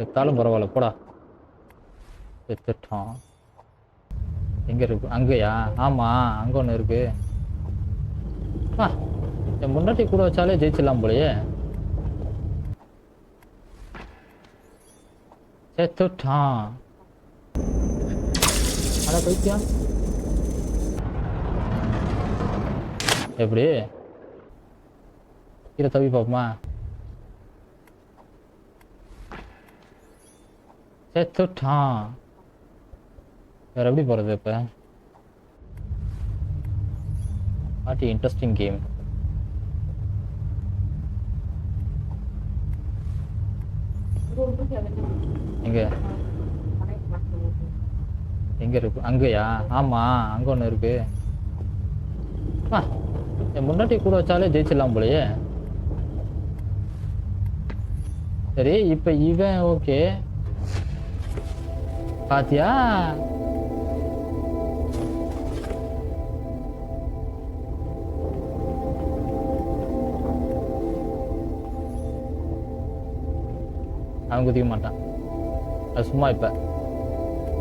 செத்தாலும் பரவாயில்ல போடா. செத்துட்டான் எங்க இருக்கு? அங்கேயா? ஆமா அங்க ஒண்ணு இருக்கு. ஆ, என் முன்னாடி கூட வச்சாலே ஜெயிச்சிடலாம் போலயே. செத்துட்டான். அட பைத்தியம். எப்படி? கீழே தவி பார்ப்போமா? செத்துட்டான் வேற எப்படி போறது இப்ப? வாட் இன்ட்ரெஸ்டிங் கேம் எங்க? எங்க இருக்கு? அங்கயா? ஆமா அங்க ஒண்ணு இருக்கு. என் முன்னாடி கூட வச்சாலே ஜெயிச்சிடலாம் போலயே. சரி இப்ப இவன் ஓகே பாத்தியா? அவன் குதிக்க மாட்டான். அது சும்மா இப்ப.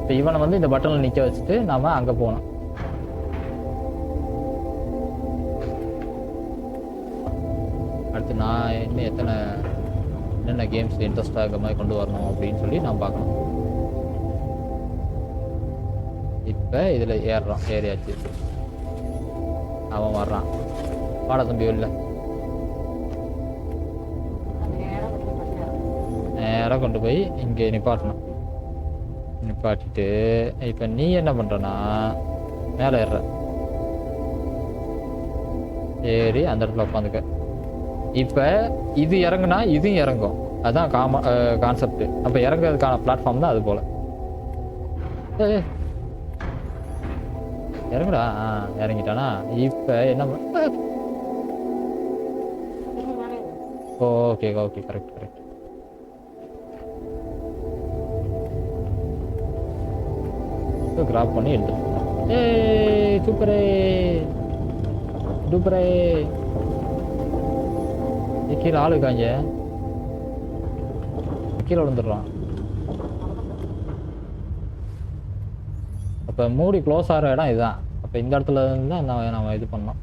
இப்ப இவனை வந்து இந்த பட்டன்ல நிக்க வச்சுட்டு நாம அங்க போனோம் அடுத்து நான் இன்னும் எத்தனை என்னென்ன கேம்ஸ் இன்ட்ரெஸ்டாக இருக்க மாதிரி கொண்டு வரணும் அப்படின்னு சொல்லி நான் பார்க்கணும். இப்போ இதில் ஏறுறான் ஏறியாச்சு. அவன் வர்றான். பாட தம்பி வெளில. நேராக கொண்டு போய் இங்கே நிப்பாட்டணும். நிப்பாட்டிட்டு இப்போ நீ என்ன பண்ணுறனா மேலே ஏறுற. ஏறி அந்த இடத்துல உட்காந்துக்க இப்போ இது இறங்குனா இதுவும் இறங்கும். அதான் காம கான்செப்ட் அப்போ இறங்குறதுக்கான பிளாட்ஃபார்ம் தான் அது போல. ஏ இறங்குடா. ஆ இறங்கிட்டானா? இப்போ என்ன okay okay correct correct grab பண்ணி எடுத்துட்டு ஏய் சூப்பரே. சூப்பரே. கீழே ஆளு இருக்காங்க. கீழே விழுந்துடுறான். இப்போ மூடி க்ளோஸ் ஆகிற இடம் இதுதான். அப்போ இந்த இடத்துல இருந்து தான் நம்ம நம்ம இது பண்ணோம்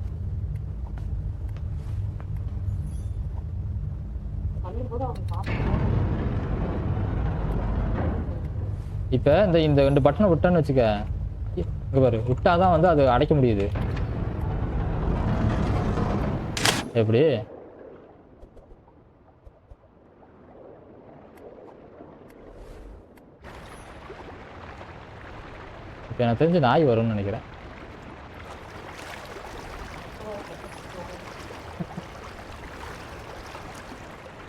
இப்போ இந்த இந்த ரெண்டு பட்டனை விட்டேன்னு வச்சுக்க இங்கே பாரு விட்டாதான் வந்து அது அடைக்க முடியுது. எப்படி? இப்போ எனக்கு தெரிஞ்சு நாய் வரும்னு நினைக்கிறேன்.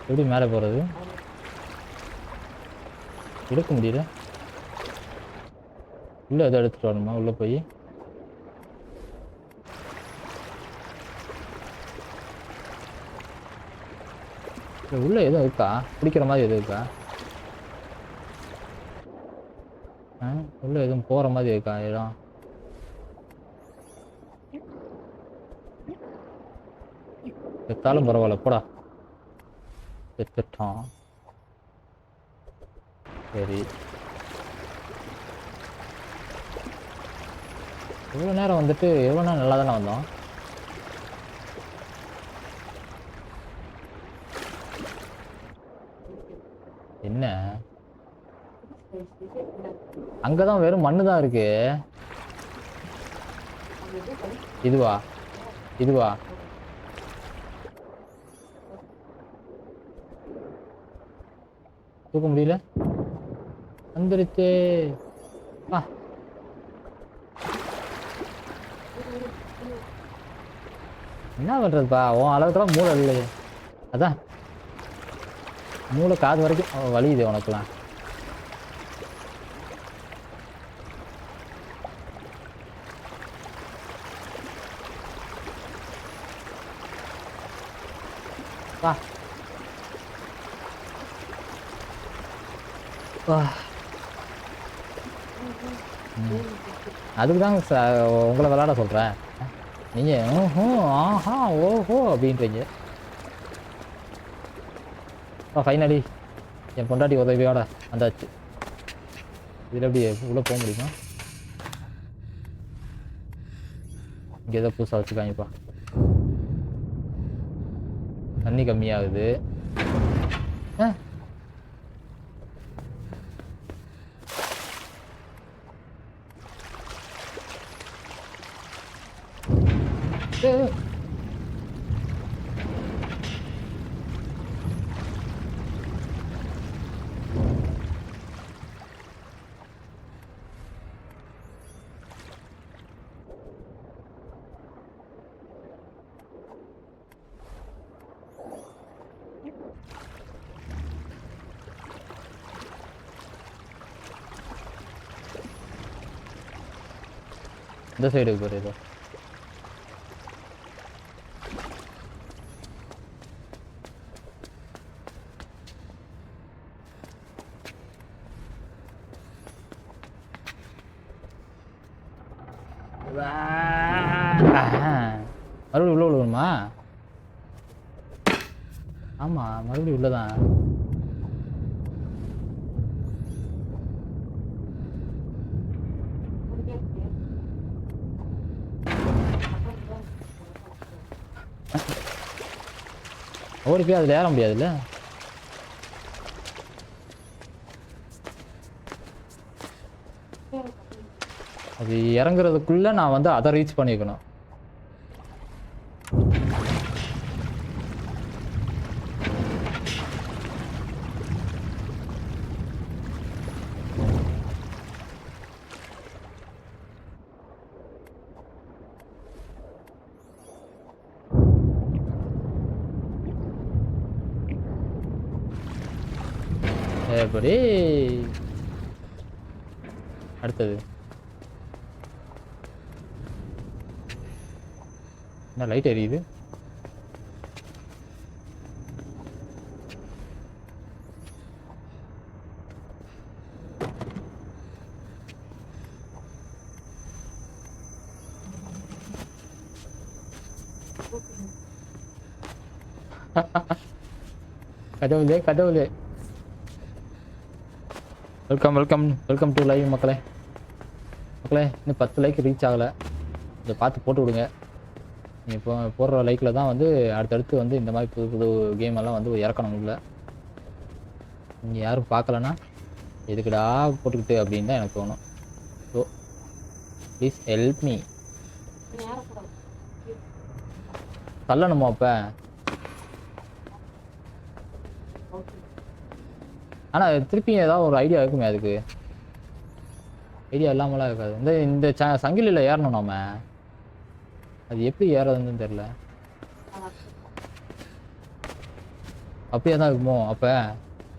எப்படி மேலே போகிறது எடுக்க முடியல. உள்ளே எதை எடுத்துகிட்டு வரணுமா? உள்ளே போய். உள்ளே எதுவும் இருக்கா? பிடிக்கிற மாதிரி எதுவும் இருக்கா ஆ, உள்ள எதுவும் போற மாதிரி இருக்கா இடம்? செத்தாலும் பரவாயில்ல போடா. செத்துட்டான் சரி. இவ்வளோ நேரம் வந்துட்டு எவ்வளோ நேரம் நல்லா தானே வந்தோம்? என்ன? அங்கதான் வெறும் மண்ணு தான் இருக்கு. இதுவா? இதுவா? தூக்க முடியல? வந்துருச்சு. ஆ என்ன பண்றதுப்பா? உன் அளவுக்குலாம் மூளை இல்லையே. அதான். மூளை காது வரைக்கும் வலியுது உனக்குலாம் ம். அதுக்கு தான் உங்களை விளாட சொல்கிறேன் நீங்கள் ஓஹோ ஆஹா ஓஹோ அப்படின்றீங்க. ஃபைனலி என் பொண்டாட்டி உதவியோட வந்தாச்சு. இதில் எப்படி உள்ளே போக முடியுமா? இங்கே ஏதோ புதுசாக வச்சுருக்காங்கப்பா. தண்ணி கம்மியாகுது. இந்த சைடு பாரு ஏதோ மறுபடியும் உள்ள விழுவணுமா? ஆமா மறுபடியும் உள்ளதான். ஓடி போய் அதில் ஏற முடியாதுல்ல? அது இறங்குறதுக்குள்ளே நான் வந்து அதை ரீச் பண்ணிக்கணும். எப்படி அடுத்தது. என்ன லைட் எரியுது? கதவுலே கதவுலே. Welcome welcome welcome to live மக்களே. மக்களே இன்னும் பத்து லைக் ரீச் ஆகலை. இதை பார்த்து போட்டு விடுங்க. நீங்கள் இப்போ போடுற லைக்கில் தான் வந்து அடுத்தடுத்து வந்து இந்த மாதிரி புது புது கேம் எல்லாம் வந்து இறக்கணும் உள்ள. நீங்கள் யாரும் பார்க்கலன்னா எதுக்குடா போட்டுக்கிட்டு அப்படின்னு தான் எனக்கு தோணும். ஸோ ப்ளீஸ் ஹெல்ப் மீ தள்ளணுமா அப்போ? ஆனால் திருப்பி ஏதாவது ஒரு ஐடியா இருக்குமே அதுக்கு. ஐடியா இல்லாமலாம் இருக்காது. இந்த இந்த ச சங்கிலியில் ஏறணும் நாம. அது எப்படி ஏறதுன்னு தெரில அப்படியே தான் இருக்குமோ அப்போ?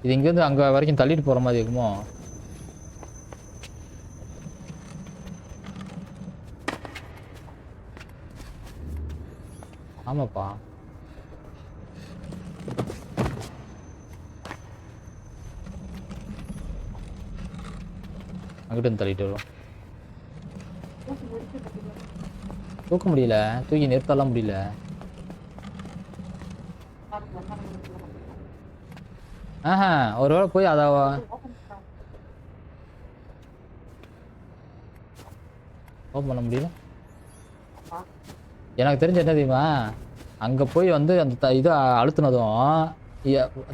இது இங்கேருந்து அங்கே வரைக்கும் தள்ளிட்டு போகிற மாதிரி இருக்குமோ? ஆமாப்பா. அங்கிட்டு தள்ளிட்டு வரும் தூக்க முடியல. தூக்கி நிறுத்தலாம் முடியல. ஆஹா ஒருவேளை போய் அதை ஓப்பன் பண்ண முடியல. எனக்கு தெரிஞ்ச என்ன தெரியுமா? அங்கே போய் வந்து அந்த த இது அழுத்துனதும்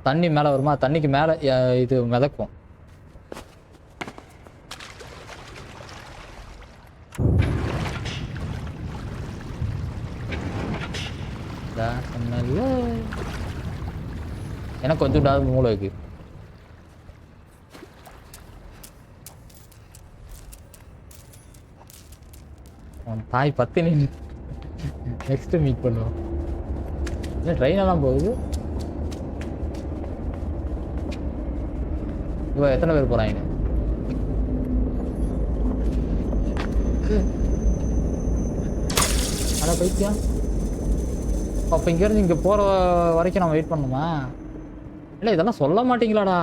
தண்ணி மேலே வருமா? தண்ணிக்கு மேலே இது மிதக்கும். அதான் சொன்னேன்ல. எனக்கு கொஞ்சம் மூளை இருக்கு தாய் பத்து நின்று நெக்ஸ்ட் மீட் பண்ணுவோம் என்ன ட்ரெயின் எல்லாம் போகுது இவ எத்தனை பேர் போறாங்க அட பைத்தியம் அப்போ இங்கேருந்து இங்கே போகிற வரைக்கும் நம்ம வெயிட் பண்ணணுமா? இல்லை இதெல்லாம் சொல்ல மாட்டீங்களாடா?